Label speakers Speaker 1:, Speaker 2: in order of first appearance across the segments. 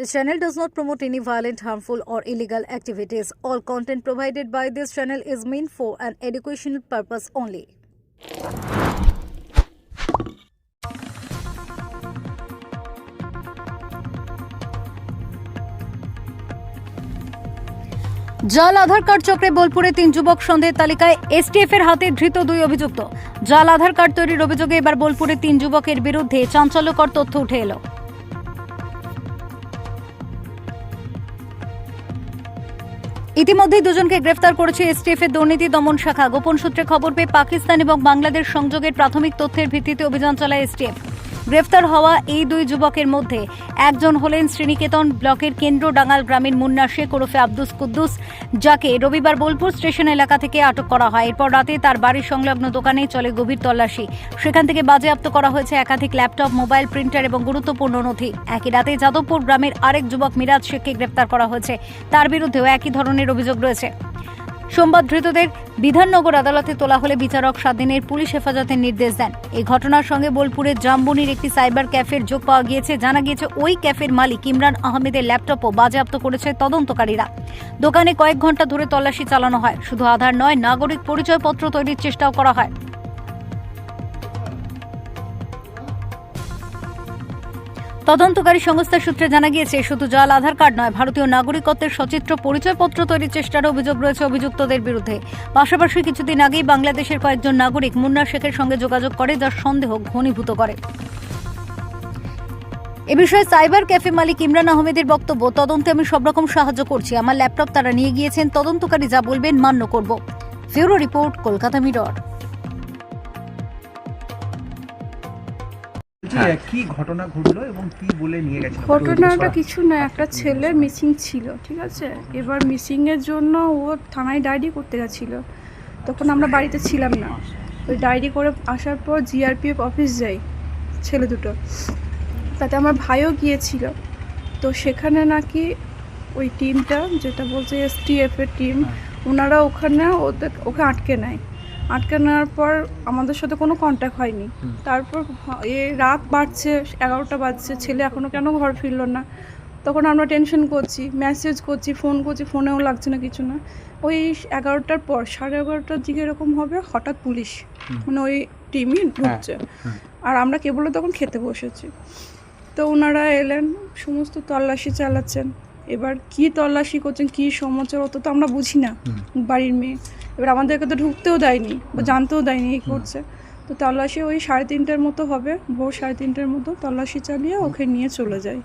Speaker 1: This channel does not promote any violent, harmful, or illegal activities. All content provided by this channel is meant for an educational purpose only. জাল আধার card চক্রে বোলপুরে তিন যুবক সন্দেহের তালিকায় STF এর হাতে ধৃত দুই অভিযুক্ত জাল আধার কার্ড তৈরির অভিযোগে এবার বোলপুরে তিন যুবকের বিরুদ্ধে চাঞ্চল্যকর তথ্য উঠে এলো ইতিমধ্যেই দুজনকে গ্রেফতার করেছে এসটিএফ এর দুর্নীতি দমন শাখা। গোপন সূত্রে খবর পেয়ে পাকিস্তান এবং বাংলাদেশ সংযোগের প্রাথমিক তথ্যের ভিত্তিতে অভিযান চালায় এসটিএফ। গ্রেফতার হওয়া এই দুই যুবকের মধ্যে একজন হলেন শ্রীনিকেতন ব্লকের কেন্দ্র কেন্দ্রডাঙ্গাল গ্রামীণ মুন্না শেখ ওরফে আব্দুস কুদ্দুস, যাকে রবিবার বোলপুর স্টেশন এলাকা থেকে আটক করা হয়। এরপর রাতে তার বাড়ির সংলগ্ন দোকানে চলে গভীর তল্লাশি। সেখান থেকে বাজেয়াপ্ত করা হয়েছে একাধিক ল্যাপটপ, মোবাইল, প্রিন্টার এবং গুরুত্বপূর্ণ নথি। একই রাতে যাদবপুর গ্রামের আরেক যুবক মিরাজ শেখকে গ্রেপ্তার করা হয়েছে। তার বিরুদ্ধেও একই ধরনের অভিযোগ রয়েছে। সোমবার ধৃতদের বিধাননগর আদালতে তোলা হলে বিচারক সাত দিনের পুলিশ হেফাজতের নির্দেশ দেন। এই ঘটনার সঙ্গে বোলপুরের জামবনির একটি সাইবার ক্যাফের যোগ পাওয়া গিয়েছে। জানা গিয়েছে, ওই ক্যাফের মালিক ইমরান আহমেদের ল্যাপটপও বাজেয়াপ্ত করেছে তদন্তকারীরা। দোকানে কয়েক ঘণ্টা ধরে তল্লাশি চালানো হয়। শুধু আধার নয়, নাগরিক পরিচয়পত্র তৈরির চেষ্টাও করা হয়। তদন্তকারী সংস্থা সূত্রে জানা গিয়েছে, শুধু জাল, আধার কার্ড নয়, ভারতীয় নাগরিকত্বের সচিত্র পরিচয়পত্র তৈরির চেষ্টার অভিযোগ রয়েছে অভিযুক্তদের বিরুদ্ধে। পাশাপাশি কিছুদিন আগেই বাংলাদেশের কয়েকজন নাগরিক মুন্না শেখের সঙ্গে যোগাযোগ করে, যার সন্দেহ ঘনীভূত করে। এ বিষয়ে সাইবার ক্যাফে মালিক ইমরান আহমেদের বক্তব্য, তদন্তে আমি সব রকম সাহায্য করছি। আমার ল্যাপটপ তারা নিয়ে গিয়েছেন, তদন্তকারী যা বলবেন মান্য করব। ফিউরো রিপোর্ট, কলকাতা মিরর।
Speaker 2: কি ঘটনা ঘটলো এবং কি বলে নিয়ে গেছিল?
Speaker 3: ঘটনাটা কিছু না একটা ছেলে মিসিং ছিল ঠিক আছে? এবার মিসিংয়ের জন্য ও থানায় ডায়েরি করতে গেছিল। তখন আমরা বাড়িতে ছিলাম না। ওই ডায়েরি করে আসার পর জিআরপিএফ অফিস যাই ছেলে দুটো। তাতে আমার ভাইও গিয়েছিল। তো সেখানে নাকি ওই টিমটা যেটা বলছে এসটিএফ এর টিম ওনারা ওখানে ওদের ওকে আটকে নেয়। আটকে নেওয়ার পর আমাদের সাথে কোনো কন্ট্যাক্ট হয়নি। তারপর এ রাত বাড়ছে এগারোটা বাজছে ছেলে এখনও কেন ঘর ফিরল না? তখন আমরা টেনশন করছি মেসেজ করছি ফোন করছি ফোনেও লাগছে না কিছু না। ওই এগারোটার পর সাড়ে এগারোটার দিকে এরকম হবে হঠাৎ পুলিশ মানে ওই টিমই ঢুকছে। আর আমরা কেবল তখন খেতে বসেছি। তো ওনারা এলেন সমস্ত তল্লাশি চালাচ্ছেন। এবার কি তল্লাশি করছেন কি সমাচার অত তো আমরা বুঝি না বাড়ির মেয়ে। এবার আমাদেরকে তো ঢুকতেও দেয়নি বা জানতেও দেয়নি এই করছে। তো তল্লাশি ওই সাড়ে তিনটার মতো হবে ভোর সাড়ে তিনটার মতো তল্লাশি চালিয়ে ওকে নিয়ে চলে যায়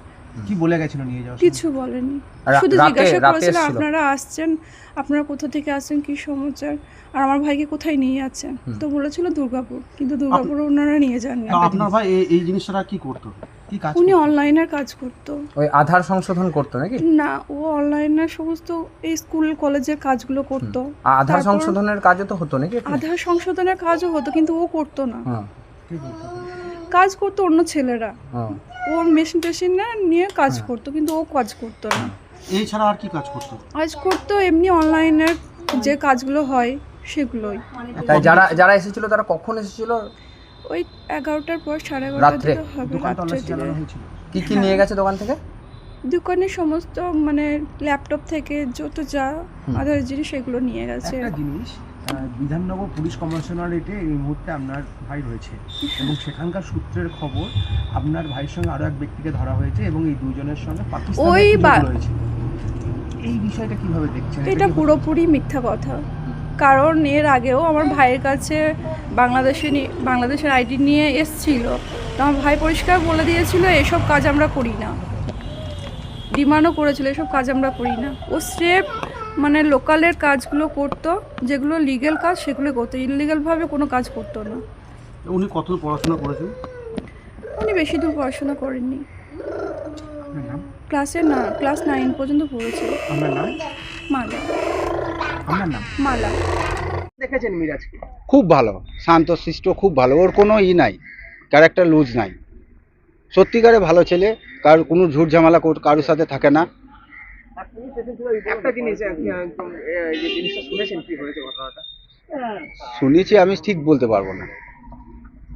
Speaker 2: কি বলে গেছিল নিয়ে যাওয়ার
Speaker 3: কিছু বলেনি। শুধু জিজ্ঞাসা
Speaker 4: রাতে
Speaker 3: করেছিল আপনারা আসছেন আপনারা কোথা থেকে আসছেন কি সমাচার আর আমার ভাইকে কোথায় নিয়ে যাচ্ছেন? তো বলেছিল দুর্গাপুর কিন্তু দুর্গাপুর ওনারা নিয়ে যাননি।
Speaker 5: আপনার ভাই এই এই জিনিসটা কি করতো?
Speaker 2: কি কাজ
Speaker 3: উনি? অনলাইনের কাজ করতো।
Speaker 4: ওই আধার সংশোধন করতো নাকি?
Speaker 3: না ও অনলাইনে সমস্ত এই স্কুল কলেজের কাজগুলো করতো।
Speaker 4: আধার
Speaker 3: তারপর-
Speaker 4: সংশোধনের কাজও তো হতো নাকি এখানে?
Speaker 3: আধার সংশোধনের কাজও হতো কিন্তু ও করতো না।
Speaker 4: হ্যাঁ,
Speaker 3: কাজ করতো অন্য ছেলেরা।
Speaker 4: হ্যাঁ।
Speaker 3: ও মেশিন টেশিন না নিয়ে কাজ করতো কিন্তু ও কাজ করতো না।
Speaker 5: এই ছাড়া আর কি কাজ করতো?
Speaker 3: কাজ করতো এমনি অনলাইনের যে কাজগুলো হয় সেগুলোই।
Speaker 4: তাই যারা যারা এসেছিল তারা কখন এসেছিল?
Speaker 3: ওই এগারোটার পর সাড়ে এগারোটার
Speaker 4: রাত্রে?
Speaker 3: দিকে হবে
Speaker 2: দোকান
Speaker 3: রাত্রে
Speaker 4: কি কি নিয়ে গেছে দোকান থেকে?
Speaker 3: দোকানে সমস্ত মানে ল্যাপটপ থেকে যত যা আধার জিনিস সেগুলো নিয়ে গেছে।
Speaker 2: একটা জিনিস আহ, বিধাননগর পুলিশ কমিশনারেটে এই মুহূর্তে আপনার ভাই রয়েছে এবং সেখানকার সূত্রের খবর আপনার ভাইয়ের সঙ্গে আরও এক ব্যক্তিকে ধরা হয়েছে এবং এই দুজনের সঙ্গে পাকিস্তানের
Speaker 3: ওই
Speaker 2: যোগ
Speaker 3: বা-
Speaker 2: রয়েছে। এই বিষয়টা কীভাবে দেখছেন?
Speaker 3: এটা
Speaker 2: কি-
Speaker 3: পুরোপুরি মিথ্যা কথা। কারণ এর আগেও আমার ভাইয়ের কাছে বাংলাদেশে বাংলাদেশের আইডি নিয়ে এসছিল। তো আমার ভাই পরিষ্কার বলে দিয়েছিল এসব কাজ আমরা করি না। ডিমান্ডও করেছিল এসব কাজ আমরা করি না। ও স্রেফ মানে লোকালের কাজগুলো করতো যেগুলো লিগেল কাজ সেগুলো করতো। ইলিগালভাবে কোনো কাজ করতো না।
Speaker 5: উনি কত পড়াশোনা করেছেন?
Speaker 3: উনি বেশি দূর পড়াশোনা করেননি। ক্লাসে না ক্লাস নাইন পর্যন্ত
Speaker 2: নাম?
Speaker 3: মালা
Speaker 2: আপনার নাম?
Speaker 3: মালা।
Speaker 2: দেখেছেন মিরাজকে?
Speaker 6: খুব ভালো। শান্ত শান্তশিষ্ট খুব ভালো। ওর কোনো ই নাই। ক্যারেক্টার লুজ নাই। সত্যিকারে ভালো ছেলে। কার কোনো ঝুট ঝামেলা কারোর সাথে থাকে না।
Speaker 2: একটা জিনিস আপনি একদম এই যে জিনিসটা শুনেছেন কি হয়েছে ঘটনাটা?
Speaker 6: শুনেছি আমি ঠিক বলতে পারব না।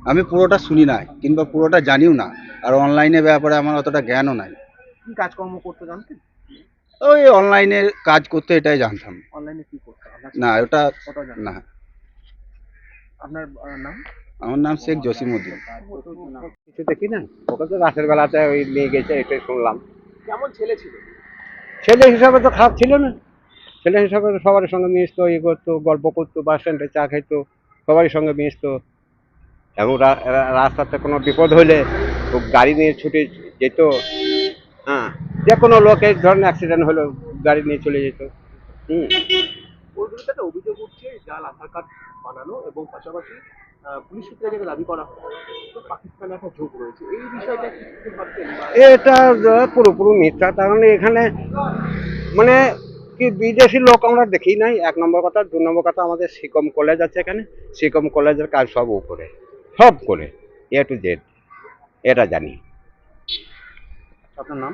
Speaker 6: আমি পুরোটা শুনি নাই কিংবা পুরোটা জানিও না। আর অনলাইনে ব্যাপারে আমার অতটা জ্ঞানও নাই।
Speaker 2: কি কাজকর্ম করতে জানতেন?
Speaker 6: ওই অনলাইনে কাজ করতে এটাই জানতাম।
Speaker 2: অনলাইনে কি করতে আপনার
Speaker 6: না ওটা না।
Speaker 2: আপনার নাম?
Speaker 6: আমার নাম শেখ জসিমুদ্দিন
Speaker 7: কিছু দেখি না? ওকে তো রাতের বেলাতে ওই নিয়ে গেছে এটাই শুনলাম।
Speaker 2: কেমন ছেলে ছিল?
Speaker 7: ছেলে হিসাবে তো খারাপ ছিল না। ছেলে হিসাবে তো সবার সঙ্গে মিশতো ইয়ে করতো গল্প করতো বাস স্ট্যান্ডে চা খাইতো সবারই সঙ্গে মিশতো। এবং রাস্তাতে কোনো বিপদ হলে গাড়ি নিয়ে ছুটে যেত। হ্যাঁ। যে কোনো লোকের ধরনের অ্যাক্সিডেন্ট হলো গাড়ি নিয়ে চলে যেত। হুম।
Speaker 2: ওর বিরুদ্ধে একটা অভিযোগ উঠছে জাল আধার কার্ড বানানো এবং পাশাপাশি পুলিশ সূত্রে যেটা দাবি করা তো পাকিস্তানে একটা যোগ রয়েছে। এই বিষয়টা
Speaker 7: এটা পুরোপুরি মিথ্যা তার মানে এখানে মানে কি বিদেশি লোক আমরা দেখি নাই? এক নম্বর কথা। দু নম্বর কথা আমাদের সিকম কলেজ আছে এখানে। সিকম কলেজের কাজ সব করে সব করে এ টু জেড এটা জানি।
Speaker 2: আপনার নাম?